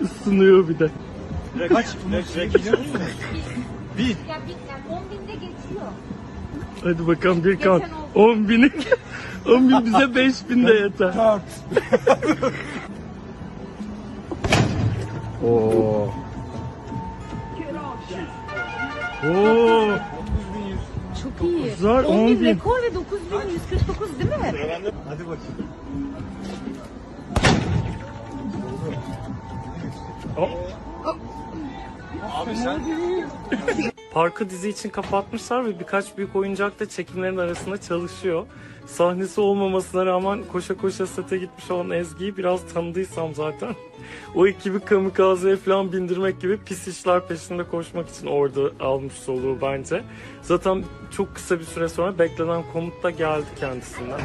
Isınıyor bir de. Kaç? Bir. Ya bir, yani 10 binde geçiyor. Hadi bakalım bir kan. Geçen 10 bini. 10 bin bize 5 bin de yeter. Dört. Oo. Oo. Çok iyi. Güzel, 10 10 bin bin. rekor ve 9149 değil mi? Hadi bakayım. Abi sen Parkı dizi için kapatmışlar ve birkaç büyük oyuncak da çekimlerin arasında çalışıyor. Sahnesi olmamasına rağmen koşa koşa sete gitmiş olan Ezgi'yi biraz tanıdıysam zaten. O ekibi kamikazeye falan bindirmek gibi pis işler peşinde koşmak için orada almış soluğu bence. Zaten çok kısa bir süre sonra beklenen komut da geldi kendisinden.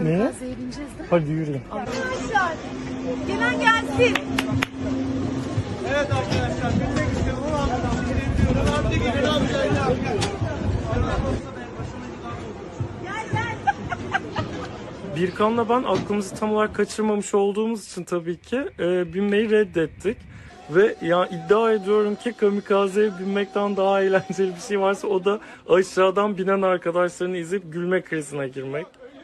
Ne? Hadi yürüyün. Gelen gelsin. Evet arkadaşlar bilmek istiyorum. 16'dan girebiliyorum. Artık gidin alacağım. Birkan'la ben aklımızı tam olarak kaçırmamış olduğumuz için tabii ki e, binmeyi reddettik. Ve ya iddia ediyorum ki kamikazeye binmekten daha eğlenceli bir şey varsa o da aşağıdan binen arkadaşlarını izleyip gülme krizine girmek.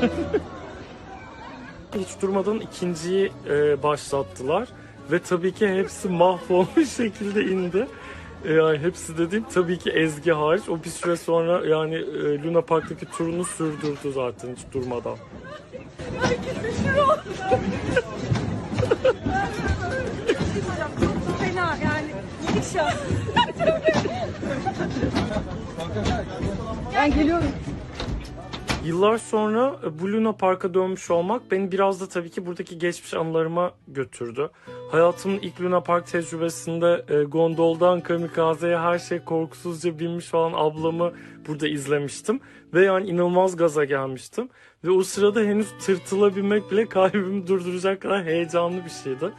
Hiç durmadan ikinciyi e, başlattılar ve tabii ki hepsi mahvolmuş şekilde indi. E, yani hepsi dediğim tabii ki Ezgi hariç. O bir süre sonra yani e, Luna Park'taki turunu sürdürdü zaten hiç durmadan. Fena yani. Müthiş ya. ben geliyorum. Yıllar sonra e, bu Luna Park'a dönmüş olmak beni biraz da tabii ki buradaki geçmiş anılarıma götürdü. Hayatımın ilk Luna Park tecrübesinde e, gondoldan kamikazeye her şey korkusuzca binmiş olan ablamı burada izlemiştim. Ve yani inanılmaz gaza gelmiştim. Ve o sırada henüz tırtıla binmek bile kalbimi durduracak kadar heyecanlı bir şeydi.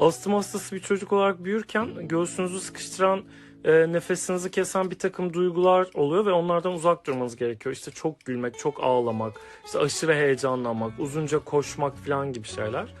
Astım hastası bir çocuk olarak büyürken göğsünüzü sıkıştıran e, nefesinizi kesen bir takım duygular oluyor ve onlardan uzak durmanız gerekiyor. İşte çok gülmek, çok ağlamak, işte aşırı heyecanlanmak, uzunca koşmak falan gibi şeyler.